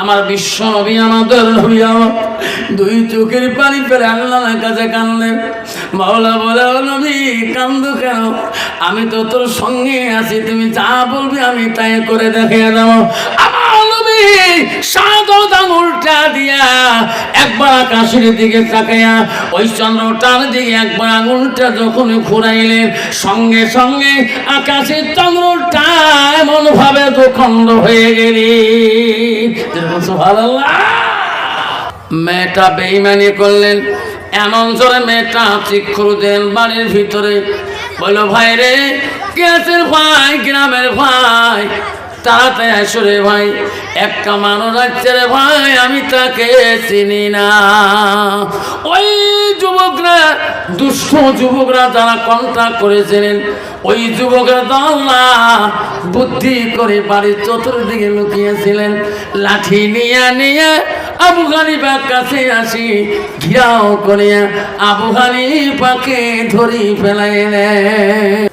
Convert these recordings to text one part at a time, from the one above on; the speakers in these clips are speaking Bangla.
আমার বিশ্ব নবী আমাদের হইয়া দুই চোখের পানি ফেলে আল্লাহর কাছে কানলেন মাওলা বলে নবী, কান্দু কেন? আমি তো তোর সঙ্গে আছি, তুমি যা বলবি আমি তাই করে দেখে দাও আমার সঙ্গে সঙ্গে আকাশের চন্দ্রটা এমন ভাবে হয়ে গেলি। মেয়েটা বেইমানি করলেন। এমন জোরে মেয়েটা চিক্ষুর দেন বাড়ির ভিতরে। বলল, ভাই রে গ্যাসের ভাই, গ্রামের ভাই। তাড়াতাড়ি আসো রে ভাই। একটা মানুষ আছে রে ভাই, আমি তাকে চিনি না। ওই যুবকরা, দুষ্ট যুবকরা যারা কন্ট্যাক্ট করেছিলেন, ওই যুবকরা দল্লা বুদ্ধি করে বাড়ির চতুর্দিকে লুকিয়েছিলেন। লাঠি নিয়ে নিয়ে আবু হানিফার কাছে আসি ঘিরাও করিয়া আবু হানিফাকে ধরি ফেলাইলেন।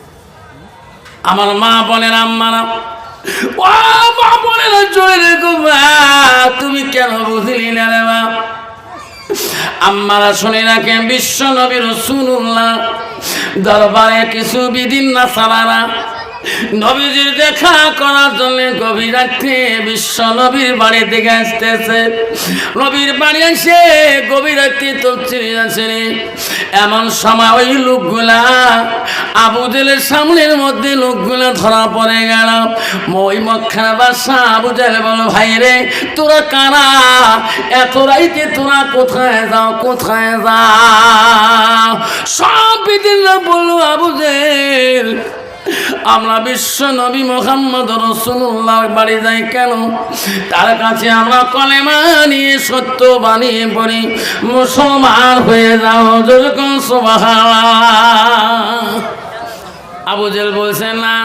আমার মা বলেন, আম্মারা তুমি কেন বুঝলি না রে মা? আম্মারা শুনে রাখেন, বিশ্ব নবী রসুল্লাহ দরবারে কিছু বিদিন না সালারা নবীজির দেখা করার জন্য গভীর রাত্রে বিশ্ব নবীর বাড়ি থেকে আসতেছে। নবীর বাড়ি এসে গভীর রাত্রে তফসিল আছেন এমন সময় ওই লোকগুলা, আবু জেলের সামনের মধ্যে লোকগুলা ধরা পড়ে গেল। ওই মক্খানা বাসা আবু জেলে বলো ভাই রে, তোরা কারা? এত রাইতে তোরা কোথায় যাও কোথায় যাও? সব বিদিনরা বলল, আবু জেল আমরা বিশ্ব নবী মোহাম্মদ রসুল্লাহর বাড়ি যাই কেন? তার কাছে আমরা কলেমা নিয়ে সত্য বানিয়ে পড়ি। মুসলমান হয়ে যাও যেরকম আবু জেল বলছেন, না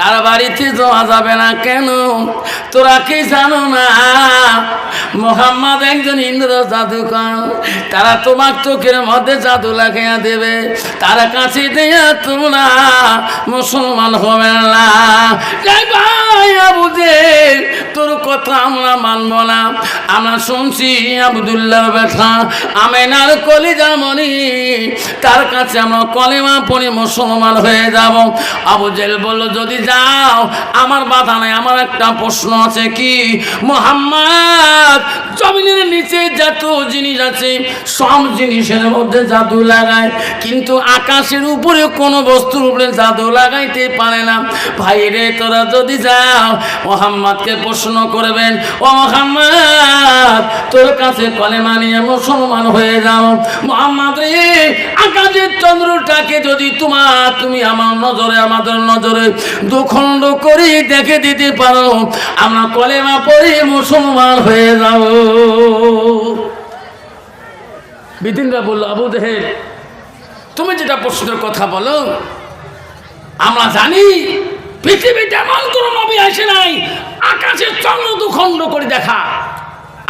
তার বাড়িতে যাওয়া যাবে না কেন? তোরা কি জানো না? মোহাম্মদ একজন ইন্দ্র জাদুকর। তারা তোমার চোখের মধ্যে জাদু লাগাইয়া দেবে। তার কাছে দেয়া তোমরা মুসলমান হবে না। ভাই তোর কথা আমরা মানব না। আমরা শুনছি আবদুল্লাহ ব্যথা আমেনার কলিজা মনি। তার কাছে আমরা কলেমা পড়ে মুসলমান হয়ে যাব। আবু জেল বলল, যদি যাও আমার বাধা নাই, আমার একটা প্রশ্ন আছে কি? মোহাম্মদ, জমিনের নিচে যত জিনিস আছে, সব জিনিসের মধ্যে জাদু লাগায়, কিন্তু আকাশের উপরে কোনো বস্তুর উপরে জাদু লাগাইতে পারে না। ভাই রে, তোরা যদি যাও, মোহাম্মদকে প্রশ্ন করবেন, ও মোহাম্মদ, তোর কাছে কলেমা নিয়ে মুসলমান হয়ে যাও। মোহাম্মদ রে, আকাশের চন্দ্রটাকে যদি তোমার, তুমি আমার নজরে, আমাদের নজরে দুখণ্ড করে দেখে দিতে পারো। আমরা কলেমা পড়ে মুসলমান হয়ে যাও। বিদিনরা বলল, আবু দেহের তুমি যেটা প্রশ্নের কথা বলো, আমরা জানি পৃথিবীতে এমন কোন নবী আসে নাই আকাশের চন্দ্র দুখণ্ড করে দেখা।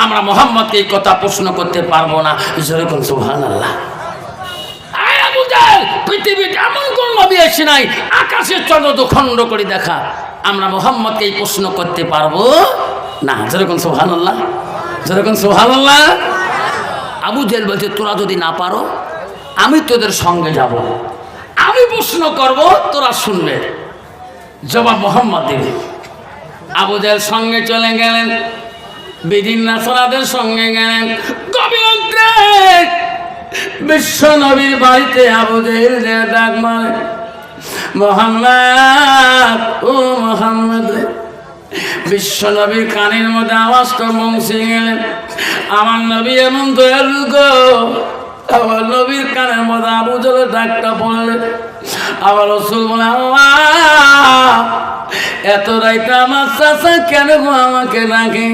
আমরা মোহাম্মদকে এই কথা প্রশ্ন করতে পারব না। যেরকম সুহান আল্লাহ পৃথিবীতে এমন কোন নবী আসে নাই, আকাশের চন্দ্র দুখণ্ড করে দেখা। আমরা মোহাম্মদকে এই প্রশ্ন করতে পারব? না, যেরকম সোহান আল্লাহ যেরকম সোহান আল্লাহ আবু জেল বলছে, তোরা যদি না পারো, আমি তোদের সঙ্গে যাব। আমি প্রশ্ন করব, তোরা শুনবে। জবাব মোহাম্মদ দেবে। আবু জেল সঙ্গে চলে গেলেন বিদিন নাসরাদের সঙ্গে গেলেন। কবি বিশ্ব নবীর বাড়িতে আবু যে ডাক মারে, মোহাম্মদ, ও মোহাম্মদ। বিশ্ব নবীর কানের মধ্যে আওয়াজটা পৌঁছে গেলেন, আমার নবী এমন দয়ালু গো। আমার নবীর কানের মধ্যে আবু জলের ডাকটা পড়লেন আমার রসুল বলে এত রাইতে আমার চাষা কেন গো আমাকে ডাকে?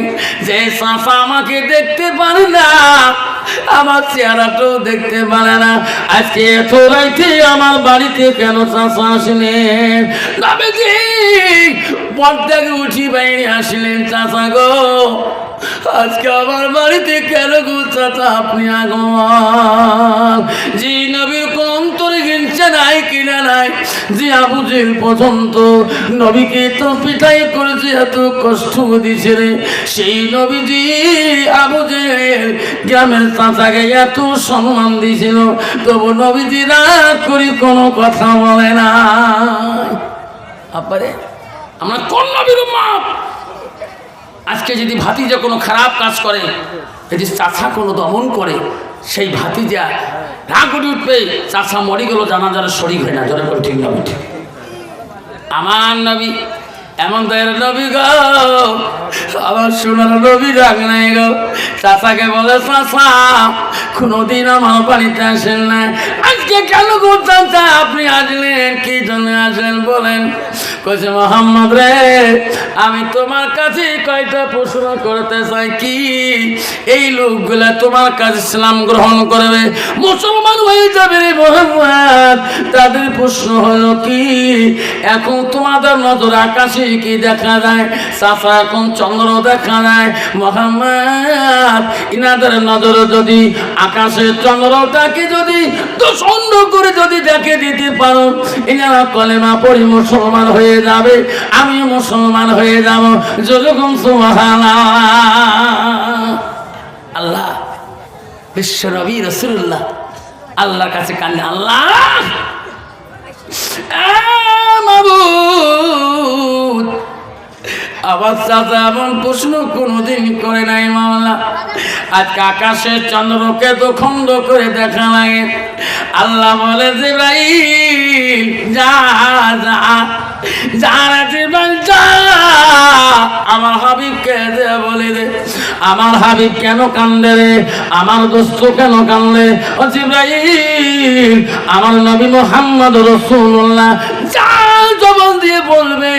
যে চাষা আমাকে দেখতে পারে না, আমার চেহারাটাও দেখতে পারে না। আজকে এত রাইতে আমার বাড়িতে কেন চাষা আসলেন? পর্দাকে উঠি বাইরে আসলেন চাষা গো। আজকে আমার বাড়িতে কেন গো চাচা আপনি আগমন? জি নবীর কোন অন্তরে গিনছে নাই কিনা নাই, যে আবু পর্যন্ত নবীকে তো পিটাই করেছে, এত কষ্ট দিছে রে। সেই নবীজি আবু গ্রামের চাচাকে এত সম্মান দিয়েছিল, তবু নবীজি রাগ করি কোনো কথা বলে না। আপারে আমরা কোন নবীর উম্মত? আজকে যদি ভাতিজা কোনো খারাপ কাজ করে, যদি চাষা কোনো দমন করে সেই ভাতিজা রাগ উঠে উঠবে চাষা মরি গেল যারা শরীর হয় না যারা করে ঠিক ঠিক। আমার নবী এমন তাই নবী গো আমার সোনার নবী রাগ নাই গো। চাষাকে বলে চাষা কোনোদিন আমার বাড়িতে আসেন না। আজকে কেন গো চাচা, আপনি আসলেন, কি জন্য আসলেন বলেন? কইছে, মোহাম্মদ রে, আমি তোমার কাছে কয়টা প্রশ্ন করতে চাই কি? এই লোকগুলা তোমার কাছে ইসলাম গ্রহণ করবে। মুসলমান হয়ে যাবে রে মোহাম্মদ। তাদের প্রশ্ন হলো কি? এখন তোমাদের নজর আকাশে কি দেখা যায় চাষা এখন চন্দ্র দেখা যায়। মোহাম্মদ, ইনাদের নজর যদি আকাশের চন্দ্রটাকে যদি দোষণ্ড করে যদি দেখে দিতে পারো, ইনারা কলেমা পড়ি মুসলমান হয়ে যাবে, আমি মুসলমান হয়ে যাব। যখন আল্লাহ বিশ্ব নবী রসুল্লাহ আল্লাহর কাছে কান্দে আল্লাহ। আবার চাচা এমন প্রশ্ন কোনোদিন করে নাই মামলা আজকে আকাশের চন্দ্রকে তো করে দেখা লাগে আল্লাহ বলে যে ভাই যা যা। যারা জীবন আমার বলে দে, আমার হাবিব কেন কান্দে রে? আমার দোস্ত কেন কান্দে? ও জিব্রাইল, আমার নবী মোহাম্মদ রসুল্লাহ যা জবান দিয়ে বলবে,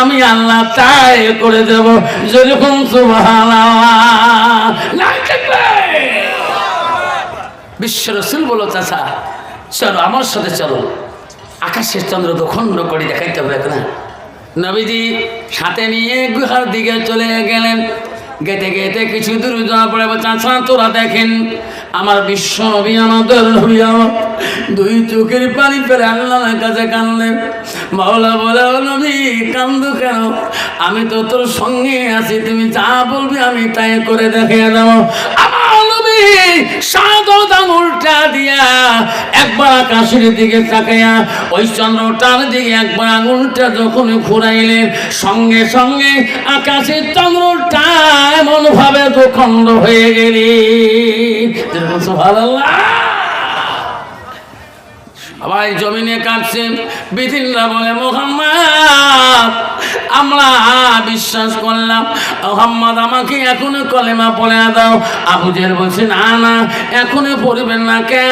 আমি আল্লাহ তাই করে দেব। যেরকম বিশ্ব রসুল বলো, চাচা, চলো, আমার সাথে চলো। আকাশের চন্দ্র তো খণ্ড করে দেখাইতে হবে না নবীজি সাথে নিয়ে গুহার দিকে চলে গেলেন। গেতে গেতে কিছু দূর যাওয়া পড়ে চাচা তোরা দেখেন, আমার বিশ্ব নবী, আমাদের নবী দুই চোখের পানি ফেলে আল্লাহর কাছে কানলেন মাওলা বলে, ও নবী, কান্দু কেন? আমি তো তোর সঙ্গে আছি, তুমি যা বলবি আমি তাই করে দেখে দেবো আমার সাদত আঙুলটা দিয়া একবার দিকে একবার আঙুলটা যখন ঘুরাইলেন সঙ্গে সঙ্গে আকাশের চন্দ্রটা এমন ভাবে দুখণ্ড হয়ে গেলি। ভালো সবাই জমিনে কাটছে বিধিনরা বলে, মোহাম্মদ, আমরা বিশ্বাস করলাম। মোহাম্মদ, আমাকে এখনও কলেমা পড়ে দাও। আবুজের বলছে, না না, এখনও পড়বেন না কে?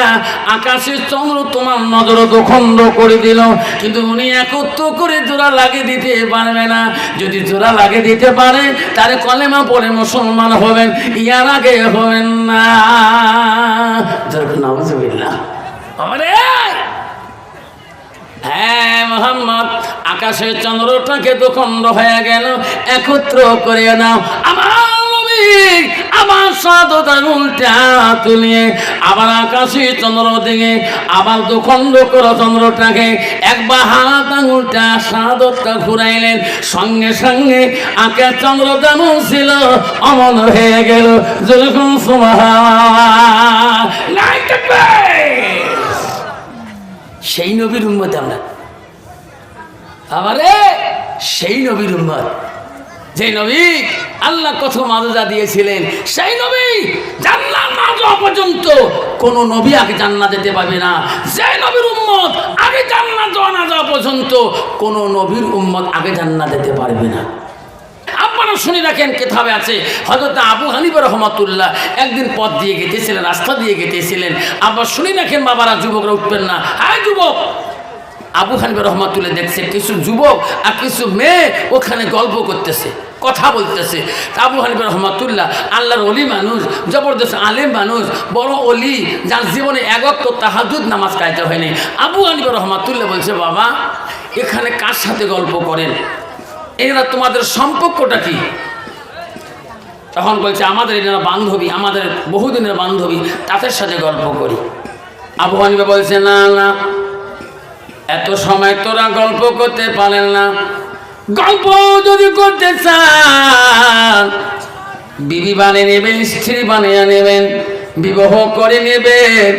আকাশের চন্দ্র তোমার নজর খণ্ড করে দিল। কিন্তু উনি একত্র করে জোড়া লাগে দিতে পারবে না। যদি জোড়া লাগে দিতে পারে তাহলে কলেমা পড়ে মুসলমান হবেন। ইয়ার আগে হবেন না। আমারে হ্যাঁ মোহাম্মদ আকাশের চন্দ্রটাকে তো খণ্ড হয়ে গেল। একত্র করে নাও। আমার আমার সাদত আঙুলটা তুলিয়ে আবার আকাশে চন্দ্র দিকে আবার তো খণ্ড করো চন্দ্রটাকে একবার হাত আঙুলটা সাদতটা ঘুরাইলেন। সঙ্গে সঙ্গে আকাশ চন্দ্র যেমন ছিল অমন হয়ে গেল। যেরকম সুমাহ সেই নবীর উন্মত আমরা। আমারে সেই নবীর উম্মত। যে নবী আল্লাহ কত মাজা দিয়েছিলেন, সেই নবী জান্নাত যাওয়া পর্যন্ত কোন নবী আগে জান্নাত যেতে পারবে না। যে নবীর উম্মত আগে জান্নাত যাওয়া না যাওয়া পর্যন্ত কোন নবীর উম্মত আগে জান্নাত যেতে পারবে না। আপনারা শুনে রাখেন কেতাবে আছে। হজরত আবু হানিফ রহমতুল্লাহ একদিন পথ দিয়ে গেতেছিলেন রাস্তা দিয়ে গেতেছিলেন আবার শুনে রাখেন, বাবারা, যুবকরা উঠবেন না। হ্যাঁ যুবক! আবু হানিফ রহমতুল্লাহ দেখছে কিছু যুবক আর কিছু মেয়ে ওখানে গল্প করতেছে, কথা বলতেছে। আবু হানিফ রহমতুল্লাহ আল্লাহর অলি মানুষ, জবরদস্ত আলেম মানুষ, বড় অলি যার জীবনে একত্র তাহাজুদ নামাজ কায়তে হয়নি। আবু হানিফ রহমতুল্লাহ বলছে, বাবা, এখানে কার সাথে গল্প করেন? এরা তোমাদের সম্পর্কটা কি? তখন বলছে, আমাদের এরা বান্ধবী, আমাদের বহুদিনের বান্ধবী, তাদের সাথে গল্প করি। আবু হানিফা বলছে, না না, এত সময় তোরা গল্প করতে পারেন না। গল্প যদি করতে চান, বিবি বানিয়ে নেবেন, স্ত্রী বানিয়ে নেবেন, বিবাহ করে নেবেন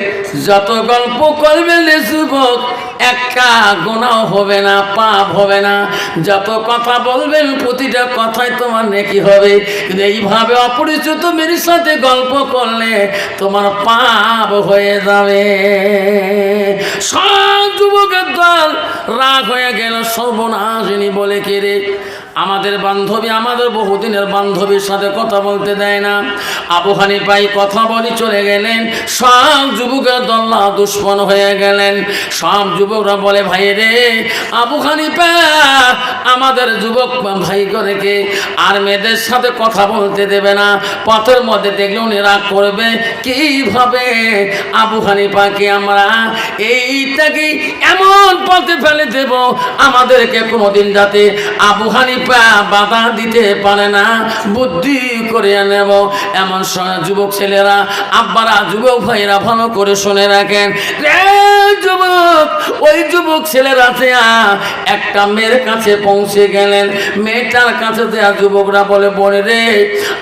যত গল্প করবেন রে যুবক, একটা গোনাও হবে না, পাপ হবে না। যত কথা বলবেন, প্রতিটা কথাই তোমার নেকি হবে। কিন্তু এইভাবে অপরিচিত মেয়ের সাথে গল্প করলে তোমার পাপ হয়ে যাবে। সব যুবকের দল রাগ হয়ে গেল সর্বনাশিনী বলে কে রে? আমাদের বান্ধবী, আমাদের বহুদিনের বান্ধবীর সাথে কথা বলতে দেয় না। আবু হানিফাই কথা বলি চলে গেলেন। সব যুবকের দল্লা দুশ্মন হয়ে গেলেন। সব যুবকরা বলে, ভাই রে, আবু হানিফা, আমাদের যুবক ভাই রেখে আর মেয়েদের সাথে কথা বলতে দেবে না। পথের মধ্যে দেখলে উনি রাগ করবে। কীভাবে আবু হানিফাকে আমরা এইটাকে এমন পথে ফেলে দেব? আমাদেরকে কোনোদিন যাতে আবু হানিফা বাধা দিতে পারে না। বুদ্ধি করে নেব। এমন যুবক ছেলেরা, আব্বারা, যুবক ভাইরা ভালো করে শুনে রাখেন। রে যুবক ছেলেরা একটা মেয়ের কাছে পৌঁছে গেলেন। মেয়েটার কাছে দেয়া যুবকরা বলে বলে রে,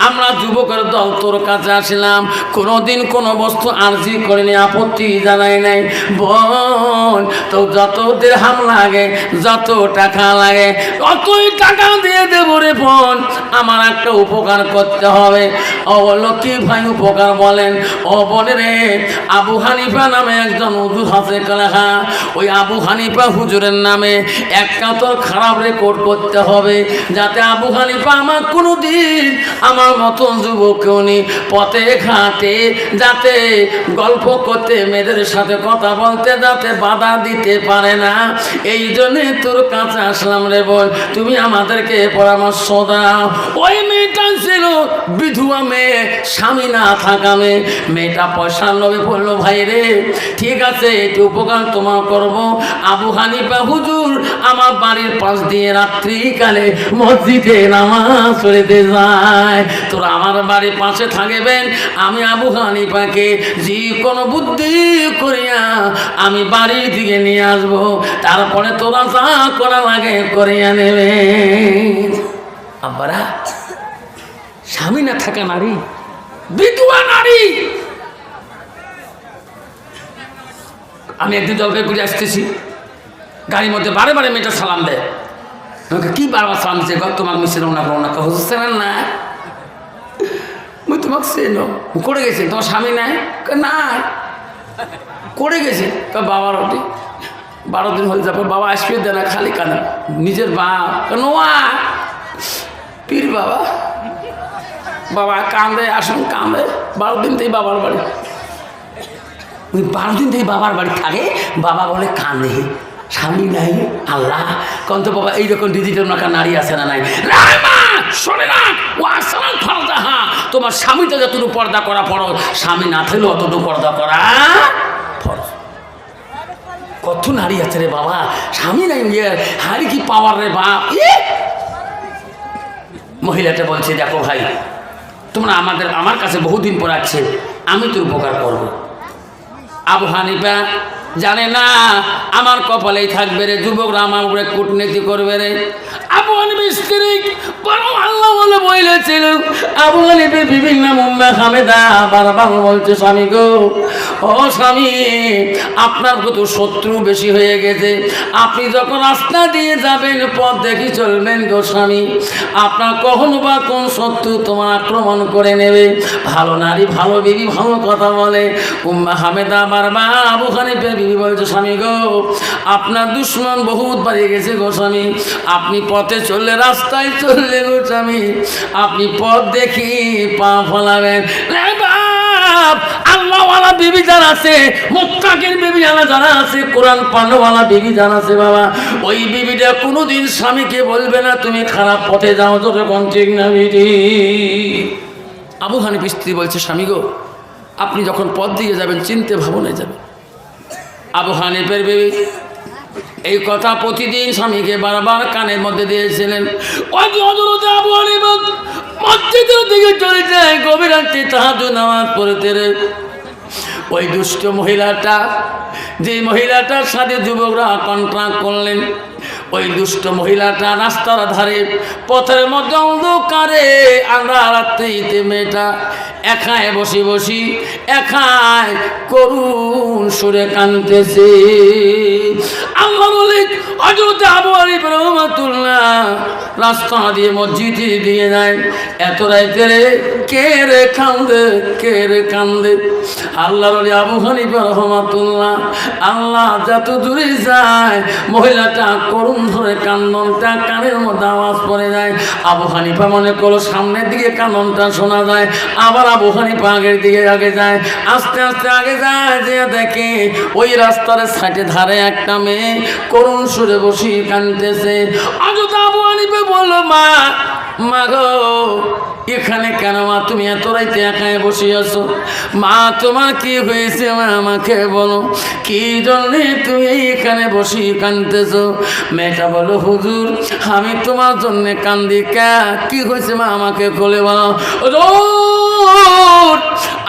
আমরা যুবকের দল তোর কাছে আসলাম। কোনোদিন কোনো বস্তু আর্জি করিনি, আপত্তি জানাই নাই। বোন তো যত দেড়হাম লাগে, যত টাকা লাগে, অতই টাকা দিয়ে দেবো রে বোন। আমার একটা উপকার করতে হবে। লক্ষ্মী ভাই উপকার বলেন, ও বলে রে, আবু হানিফা নামে একজন উজু হাসে কালাহা, ওই আবু হানিফা হুজুরের নামে একটা তোর খারাপ রেকর্ড করতে হবে। যাতে আবু হানিফা আমার কোনো দিন আমার মতন যুবক উনি পথে ঘাটে যাতে গল্প করতে, মেয়েদের সাথে কথা বলতে, যাতে বাধা দিতে পারে না। এই জন্যে তোর কাছে আসলাম রে বল তুমি আমাদেরকে পরামর্শ দাও। ওই মেয়েটা ছিল বিধুয়া মেয়ে, স্বামী না থাকা মেয়ে। মেয়েটা পয়সার লোভে পড়ল ভাই রে, ঠিক আছে এটি উপকার তোমার করব। আবু হানিফা, হুজুর, আমার বাড়ির পাশ দিয়ে রাত্রিকালে মসজিদে নামাজ পড়তে যায়। তোরা আমার বাড়ির পাশে থাকবেন। আমি আবু হানিফাকে যে কোনো বুদ্ধি করিয়া আমি বাড়ির দিকে নিয়ে আসব। তারপরে তোরা যা করা লাগে করিয়া নেবে। আব্বারা স্বামী না থাকা নারী? বিধবা নারী! আমি একদিন জলপাই করে আসতেছি। গাড়ির মধ্যে বারে বারে মেয়েটা সালাম দেয়। আমাকে কি বারবার সালাম দিচ্ছে? গত তোমাকে মিশে রওনা করো না? হুজুর চেনেন না? মুই তোমাকে চেনো। করে গেছে। তোমার স্বামী নাই? না। করে গেছে। তো বাবার ওটি বারো দিন হয়ে যাবে বাবা আসবে দেয় না খালি কানে নিজের বাপ? নোয়া। পীর বাবা। বাবা কান্দে আসুন কান্দে বারো দিন থেকে বাবার বাড়ি। ওই বারো দিন থেকে বাবার বাড়ি থাকে। বাবা বলে কান্দে স্বামী নাই। আল্লাহ। কন্ত বাবা এইরকম ডিজিটাল মাকা নারী আছে না নাই? শোনে না। ও আসলাম হ্যাঁ তোমার স্বামীটা যতটুকু পর্দা করা ফরজ, স্বামী না থাকলেও অতটুকু পর্দা করা কত নারী আছে রে বাবা। স্বামী নাই ইয়ে হারি কি পাওয়ার রে বাপ! মহিলাটা বলছে, দেখো ভাই তোমরা আমাদের, আমার কাছে বহুদিন পর আমি তোর উপকার করব। আবু হানিফা জানে না, আমার কপালেই থাকবে রে, যুবকরা আমার উপরে কূটনীতি করবে রে। বলেছিল বিভিন্ন মুম্বা বলছে, স্বামী গো, ও স্বামী, আপনার কত শত্রু বেশি হয়ে গেছে। আপনি যখন রাস্তা দিয়ে যাবেন, পথ দেখি চলবেন গো স্বামী। আপনার কখনো বা কোন শত্রু তোমার আক্রমণ করে নেবে? ভালো নারী, ভালো বিবি, ভালো কথা বলে। উম্মা হামেদা বারবার আবু হানিফের বিবি বলছে, স্বামী গো, আপনার দুশ্মন বহুত বাড়িয়ে গেছে গো স্বামী। আপনি পথে চললে, রাস্তায় চললে স্বামী, আপনি পথ দেখি পা ফলাবেন। আল্লাহওয়ালা বিবি যারা আছে, মুত্তাকের বিবি যারা যারা আছে, কোরআন পানোওয়ালা বিবি যারা আছে বাবা, ওই বিবিটা কোনোদিন স্বামীকে বলবে না, তুমি খারাপ পথে যাও কোন ঠিক না বিধি। আবু হানিফ স্ত্রী বলছে, স্বামী গো, আপনি যখন পথ দিয়ে যাবেন, চিনতে ভাবনায় যাবেন। আবু হানিফের বেবি এই কথা প্রতিদিন স্বামীকে বারবার কানের মধ্যে দিয়েছিলেন। মসজিদের দিকে চলে যায়, গভীর রাত্রি তাহাজু নামাজ পড়তে রে। ওই দুষ্ট মহিলাটা যে মহিলাটার সাথে যুবকরা কন্ট্রাক্ট করলেন ওই দুষ্ট মহিলাটা রাস্তার ধারে, পথের মধ্যে অন্ধকারে, আমরা রাত্রিতে মেয়েটা একায় বসে বসি একায় করুণ সুরে কানতেছে আল্লাহ বলে অযোধ্যা আবু আলিফ রহমাতুল্লাহ, রাস্তা দিয়ে মসজিদে দিয়ে যায় এত রাইতে রে, কে রে কান্দে কে রে কান্দে আল্লাহ বলে, আবু হানিফা রহমাতুল্লাহ, আল্লাহ যত দূরে যায়, মহিলাটা করুণ ধরে কান্দনটা কানের মতো আওয়াজ পড়ে যায়। আবু হানিফা মনে করো সামনের দিকে কান্দনটা শোনা যায়, আবার আবু হানিফা আগের দিকে আগে যায়। আস্তে আস্তে আগে যায় যে দেখে ওই রাস্তার সাইডে ধারে একটা মেয়ে করুণ সুরে বসি কানতেছে। তো আবু হানিফা বলল, মা মা এখানে কেন মা? তুমি এত রাইতে একাই বসে আছো মা, তোমার কি হয়েছে মা? আমাকে বলো। কি জন্যে তুমি এখানে বসে কানতেছো মেয়েটা বলো, হুজুর, আমি তোমার জন্যে কান্দি। কা? কি হয়েছে মা? আমাকে বলে বলো।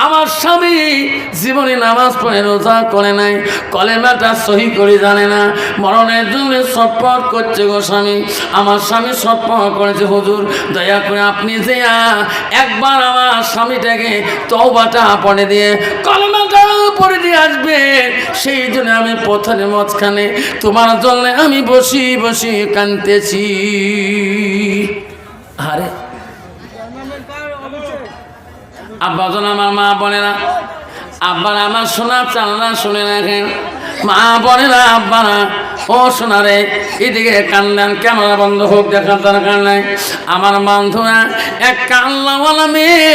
আমার স্বামী জীবনে নামাজ পড়ে, রোজা করে নাই। কলেমাটা সহি করে জানে না। মরণের জন্য সটপট করছে গো স্বামী। আমার স্বামী সটপট করেছে, হুজুর, দয়া করে আপনি যে একবার আমার স্বামীটাকে তওবাটা পড়ে দিয়ে, কলেমাটা পড়ে দিয়ে আসবে। সেই জন্য আমি পথের মাঝখানে তোমার জন্য আমি বসি বসি কানতেছি আরে আব্বাজন আমার মা বোনেরা আব্বার আমার শোনা, চালনা শুনে রাখেন মা বোনেরা আব্বারা ও শোনারে এদিকে কান্দান, ক্যামেরা বন্ধ হোক, দেখার দরকার নাই। আমার বন্ধুরা এক কাল্লাওয়ালা মেয়ে,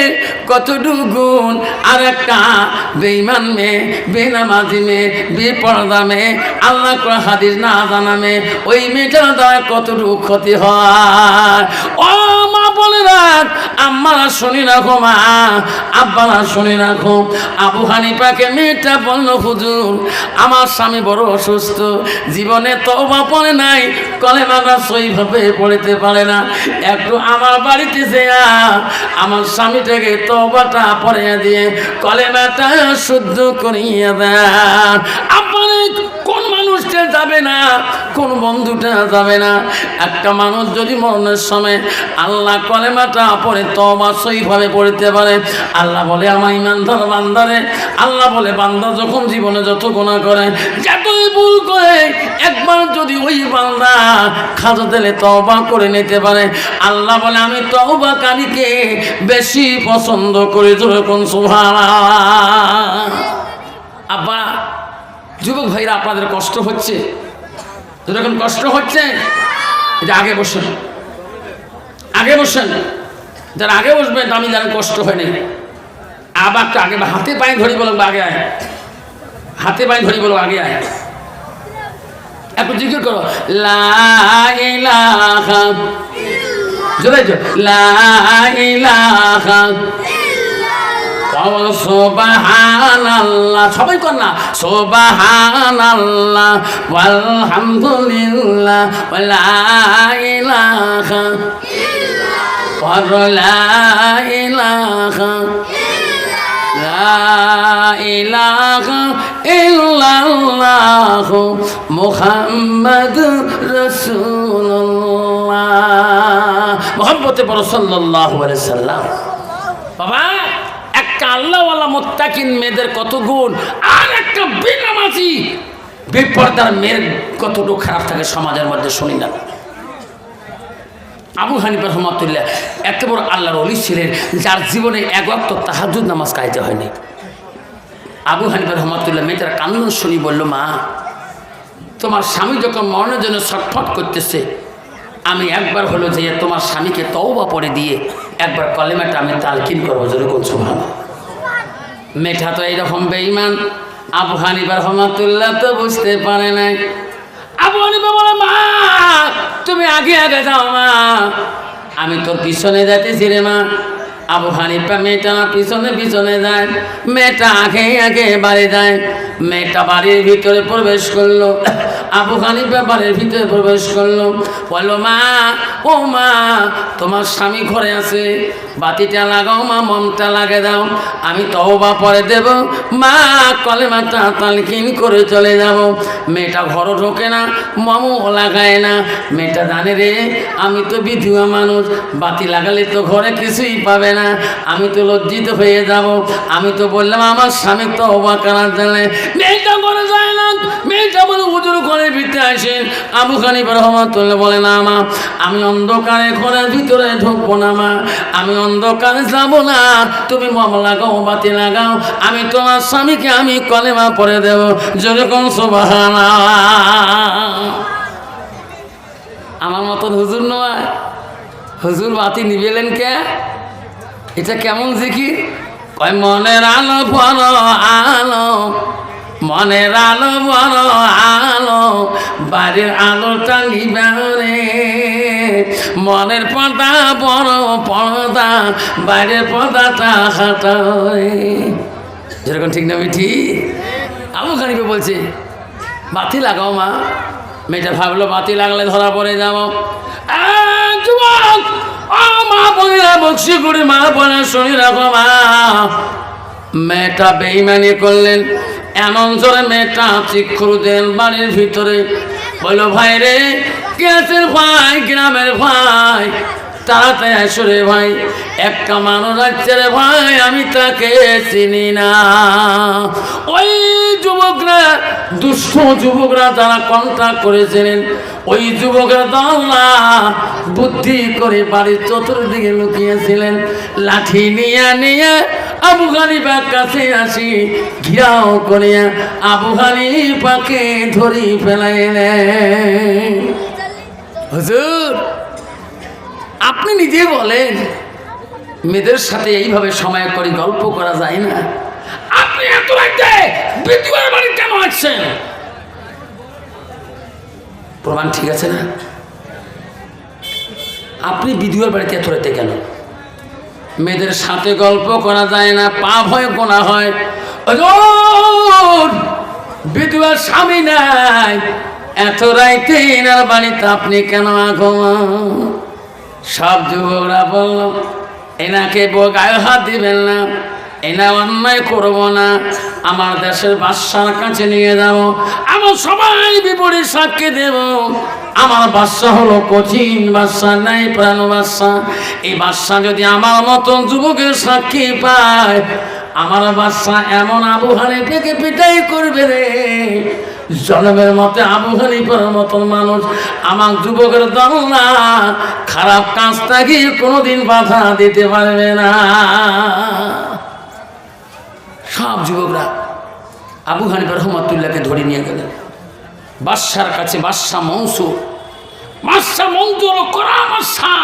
কতটুকু গুণ, আর একটা বেইমান মেয়ে, বেনামাজি মেয়ে, বেপর্দা মেয়ে, আল্লাহ করে হাদিস না জানা মেয়ে, ওই মেয়েটার দ্বারা কতটুকু ক্ষতি হয়? ও, মা বলে, রাখ আম্মারা শুনি রাখো, মা আব্বারা শুনি রাখো। আবু হানিপাকে মেয়েটা বলল, হুজুর, আমার স্বামী বড় অসুস্থ। জীবনে তবা পড়ে নাই, কলেমাটা সইভাবে পড়িতে পারে না। একটু আমার বাড়িতে যেয়া, আমার স্বামীটাকে তবাটা পড়ে দিয়ে কলেমাটা শুদ্ধ করিয়া দেন। কোন মানুষটা যাবে না, কোন বন্ধুটা যাবে না। একটা মানুষ যদি মরণের সময় আল্লাহ কলেমাটা পড়ে তবা সইভাবে পড়তে পারে, আল্লাহ বলে, আমার ইমানদার বান্দারে আল্লাহ বলে, বান্দা যখন জীবনে যত গোনা করে, যতই ভুল করে, একবার যদি ওই বান্দা খাজা দিলে তবা করে নিতে পারে। আল্লাহ বলে, আমি তবা কারীকে বেশি পছন্দ করি। যেরকম সুভাষ আব্বা যুবক ভাইরা, আপনাদের কষ্ট হচ্ছে? যখন কষ্ট হচ্ছে, এটা আগে বসেন। আগে বসেন। যারা আগে বসবেন আমি জানি কষ্ট হয়নি আবার একটু আগে হাতে পায়ে ধরি বলো আগে আয়। হাতে পায়ে ধরি বলো আগে আয়। একটু জিজ্ঞেস করো। লাইলাহা জোরে সোবাহান আল্লাহ সবাই মুহাম্মাদুর রাসূলুল্লাহ। মুহাম্মতে বাবা! একটা আল্লাহওয়ালা মোত্তাকিন মেয়েদের কত গুণ, আর একটা বেনামাজি বেপর্দার মেয়ের কতটুকু খারাপ থাকে সমাজের মধ্যে শুনি না। আবু হানিফা রহমতুল্লাহ এত বড় আল্লাহর অলি ছিলেন, যার জীবনে এক অক্ত তাহাজুদ নামাজ কাইতে হয়নি। আবু হানিফা রহমতুল্লাহ মেয়েটার কান্দন শুনি বলল, মা, তোমার স্বামী যখন মরণের জন্য ছটফট করতেছে, আমি একবার হলো যে তোমার স্বামীকে তওবা পরে দিয়ে একবার কলেমাটা আমি তালকিন করব যেরকম সুভান মেঠা তো এইরকম বেইমান আবু হানিফা রহমাতুল্লাহ তো বুঝতে পারে নাই। আবু হানিফা বলে, মা, তুমি আগে আগে যাও মা। আমি তোর পিছনে যাইতেছি রে মা। আবু হানিফা মেয়েটা পিছনে পিছনে যায়। মেয়েটা আগে আগে বাড়ি যায়। মেয়েটা বাড়ির ভিতরে প্রবেশ করল। আবু হানিফা বাড়ির ভিতরে প্রবেশ করল। বলল, মা, ও মা, তোমার স্বামী ঘরে আছে। বাতিটা লাগাও মা, মমটা লাগে দাও। আমি তওবা পরে দেব। মা, কলেমাটা তালকিন করে চলে যাব। মেয়েটা ঘরও ঢোকে না, মমও লাগায় না। মেয়েটা জানে রে, আমি তো বিধুয়া মানুষ। বাতি লাগালে তো ঘরে কিছুই পাবে না। আমি তো লজ্জিত হয়ে যাব। আমি তো বললাম, আমার স্বামী তো অবাক করার জানে মেয়েটা ঘরে যায় না, মেয়েটা বলে উজুর ঘরের ভিতরে আসেন। আবু খানিফ রহমতুল্লাহ বলে, না মা, আমি অন্ধকারে ঘরের ভিতরে ঢুকবো না মা। আমি অন্ধকারে যাব না। তুমি মম লাগাও, বাতি লাগাও। আমি তোমার স্বামীকে আমি কলেমা পরে দেব। যেরকম সোবাহানা আমার মতন হুজুর নয়। হুজুর বাতি নিবেলেন কে? এটা কেমন জিকির? কয়, মনের আলো বড় আলো, মনের আলো বড় আলো, বাড়ির আলোটা নিবারে মনের পর্দা বড় পর্দা বাইরের পর্দাটা হাটারে যেরকম ঠিক না মিঠি? আবু খানিকে বলছে, বাতি লাগাও মা। মেয়েটা ভাবলো, বাতি লাগলে ধরা পড়ে যাব। মা মেয়েটা বেইমানি করলেন। এমন জোরে মেয়েটা চিক্ষুর দেন বাড়ির ভিতরে। বলল, ভাই রে গ্যাসের ভাই? গ্রামের ভাই। তাড়াতাড়ি আসো রে ভাই। একটা মানুষ আছে রে ভাই, আমি তাকে চিনি না। ওই যুবকরা দুষ্ট যুবকরা যারা কন্ট্রাক্ট করেছিলেন, ওই যুবকের দল্লা বুদ্ধি করে বাড়ির চতুর্দিকে লুকিয়েছিলেন। লাঠি নিয়ে নিয়ে আবু হানিফার কাছে আসি, ঘিরাও করিয়া আবু হানিফাকে ধরি ফেলাইলেন। হুজুর আপনি নিজে বলেন, মেয়েদের সাথে এইভাবে সময় করে গল্প করা যায় না। আপনি এত বাড়ি কেন আসছেন? প্রমাণ ঠিক আছে না? আপনি বিধুয়ার বাড়িতে এত রাইতে কেন? মেয়েদের সাথে গল্প করা যায় না পাপ হয় গোনা হয়। বিধুয়ার স্বামী নাই। এত রাইতে এনার বাড়িতে আপনি কেন আগমন? সব যুবকরা বলল এনাকে গায়ে হাত দিবেন না, এনা অন্যায় করব না, আমার দেশের বাদশার কাছে নিয়ে যাব আমার সবাই বিপরীত সাক্ষী দেব। আমার বাদশা হলো কঠিন বাদশা নাই প্রাণ বাদশা। এই বাদশা যদি আমার মতন যুবকের সাক্ষী পায়, আমার বাদশা এমন আবহানে থেকে পিটাই করবে রে। জনমের মতে আবু হানিফার মতন মানুষ। আমার যুবকের দল না, খারাপ কাজটাকে কোনোদিন বাধা দিতে পারবে না। সব যুবকরা আবু হানিফা রহমতুল্লাহকে ধরে নিয়ে গেলেন বাদশার কাছে বাদশাহ মনসুর। বাদশাহ মনসুর হলো কড়া বাদশাহ।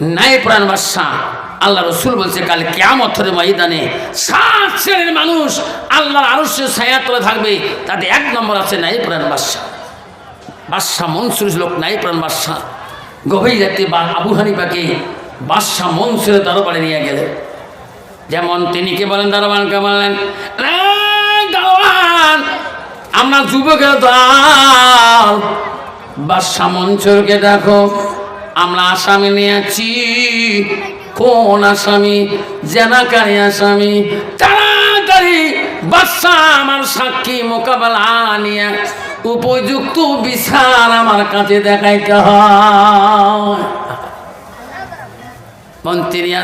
নাই প্রাণ বাদশাহ আল্লাহ রসুল বলছে, কাল কেয়ামতের ময়দানে সাত শ্রেণির মানুষ আল্লাহর আরশে ছায়া তলে থাকবে তাতে এক নম্বর আছে নাই প্রাণ বাদশাহ বাদশাহ মনসুর লোক নাই প্রাণ বাদশাহ গভীর রাতে বা আবু হানিফাকে বাদশাহ মনসুরের দরবারে নিয়ে গেলেন। যেমন তিনি কে বলেন দারোয়ানকে বললেন "এই দারোয়ান, আমরা যুবকের দল। বাদশাহ মনসুরকে দেখো আমরা আসামি নিয়েছি। কোন আসামি? জেনাকারী আসামি। তাড়াতাড়ি বাদশাহ আমার সাক্ষী মোকাবেলা নিয়ে উপযুক্ত বিচার আমার কাছে দেখাইতে হয়।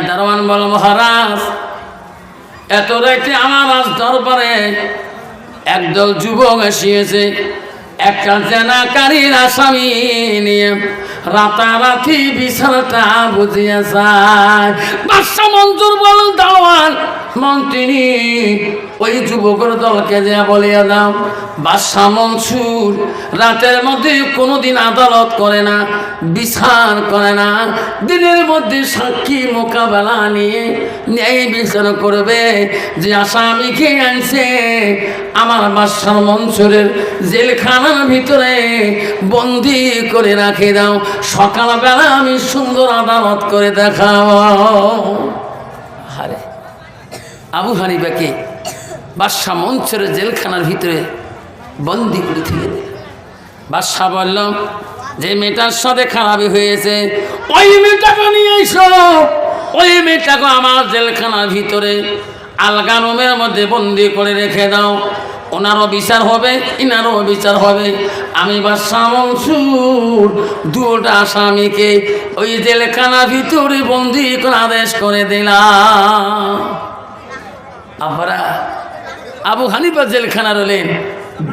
দারোয়ান বল, মহারাজ, এত রাইতে আমার আজ দরবারে একদল যুবক আসিয়েছে একটা জেনাকারীর আসামি নিয়ে রাতারাতি বিছানাটা বুঝিয়া যায়। বাদশা মঞ্জুর বল দাওয়ান, মন্ত্রী ওই যুবকের দলকে যা বলিয়া দাও। বাদশাহ মনসুর, রাতের মধ্যে কোনোদিন আদালত করে না, বিচার করে না। দিনের মধ্যে সাক্ষী মোকাবেলা নিয়ে ন্যায় বিচার করবে। যে আসামিকে আনছে, আমার বাদশাহ মনসুরের ভিতরে বন্দি করে রাখে দাও। সকালবেলা আমি সুন্দর আদালত করে দেখাও। হারে আবু হানিফাকে বাদশাহ মঞ্চের জেলখানার ভিতরে বন্দি করে থেকে বাদশাহ বলল, যে মেয়েটার সাথে খারাপই হয়েছে, ওই মেয়েটাকে নিয়ে এসো। ওই মেয়েটাকে আমার জেলখানার ভিতরে আলগা রুমের মধ্যে বন্দি করে রেখে দাও। ওনারও বিচার হবে, ইনারও বিচার হবে। আমি বাদশাহ মনসুর, দুটা আসামিকে ওই জেলখানার ভিতরে বন্দি করে আদেশ করে দিলাম। আবু হানিফা জেলখানা রলেন,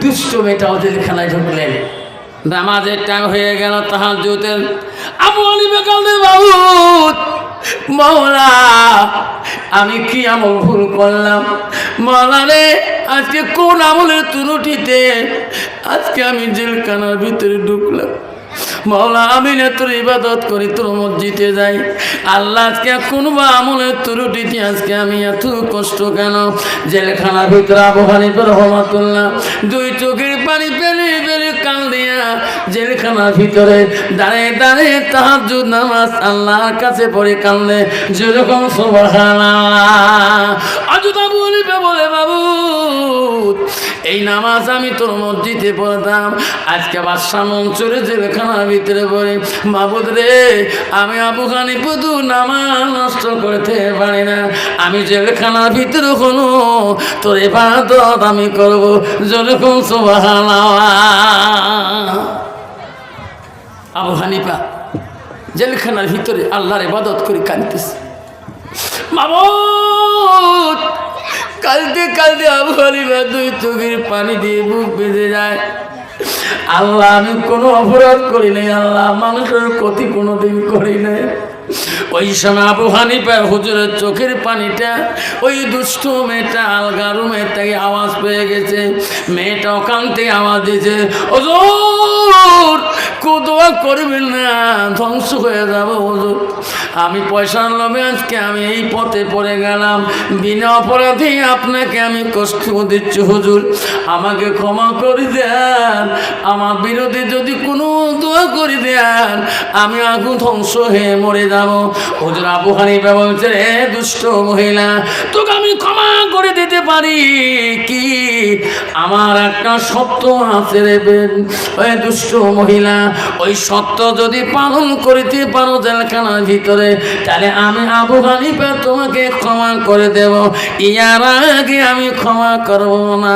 দুষ্ট মেয়েটাও জেলখানায় ঢুকলেন। নামাজের টাইম হয়ে গেল তাহার জুতের আবু বাবু মৌলা আমি কি আমল ভুল করলাম? মৌলা রে, আজকে কোন আমলের তুরুটিতে? আজকে আমি জেলখানার ভিতরে ঢুকলাম। মাওলা আমি না তোর ইবাদত করি, তোর মসজিদে যাই। আল্লাহ আজকে কোনো বা আমলের ত্রুটিতে আজকে আমি এত কষ্ট কেন? জেলখানার ভিতরে আবহানি তোর রহমাতুল্লাহ, দুই চোখের পানি পেলে পেলে কাল দিয়া জেলখানার ভিতরে দাঁড়িয়ে দাঁড়িয়ে তাহার নামাজ আল্লাহর কাছে পড়ে কান্দে যেরকম সোবাহানা অযথা বাবু বলে, বাবু এই নামাজ আমি তোর মসজিদে পড়তাম। আজকে বাদশাহ মঞ্চরে জেলখানার ভিতরে পড়ে মাবুদ রে, আমি আবু খানি পুদু নামাজ নষ্ট করতে পারি না। আমি জেলখানার ভিতরে কোনো তোর এবাদত আমি করব যেরকম আবু হানিফা জেলখানার ভিতরে আল্লাহর ইবাদত করে কাঁদতেছে। মামুদ কালতে কালতে আবু হানিফা দুই চোখের পানি দিয়ে বুক বেঁধে যায়। আল্লাহ, আমি কোনো অপরাধ করি নাই, আল্লাহ, মানুষের ক্ষতি কোনো দিন করি নাই। ওই সময় আবু হানিফা হুজুরের চোখের পানিটা, ওই দুষ্ট মেয়েটা আলগা রুমের থেকে আওয়াজ পেয়ে গেছে। মেয়েটা ওখান থেকে আওয়াজ দিয়েছে, হুজুর কোদোয়া করবেন না, ধ্বংস হয়ে যাব, হুজুর। আমি পয়সার লোভে আজকে আমি এই পথে পড়ে গেলাম। বিনা অপরাধে আপনাকে আমি কষ্ট দিচ্ছি, হুজুর। আমাকে ক্ষমা করে দেন। আমার বিরোধী যদি কোনো দোয়া করে দেন, আমি আগুন ধ্বংস হয়ে মরে যাব। হুজুর আবু হানিফা বলছে রে দুষ্ট মহিলা, তোকে আমি ক্ষমা করে দিতে পারি কি? আমার একটা সত্য আছে রে বেন। ওই দুষ্ট মহিলা ওই সত্য যদি পালন করিতে পারো জেলখানার ভিতরে, তাহলে আমি আবু হানিফা তোমাকে ক্ষমা করে দেব। ইয়ার আগে আমি ক্ষমা করব না।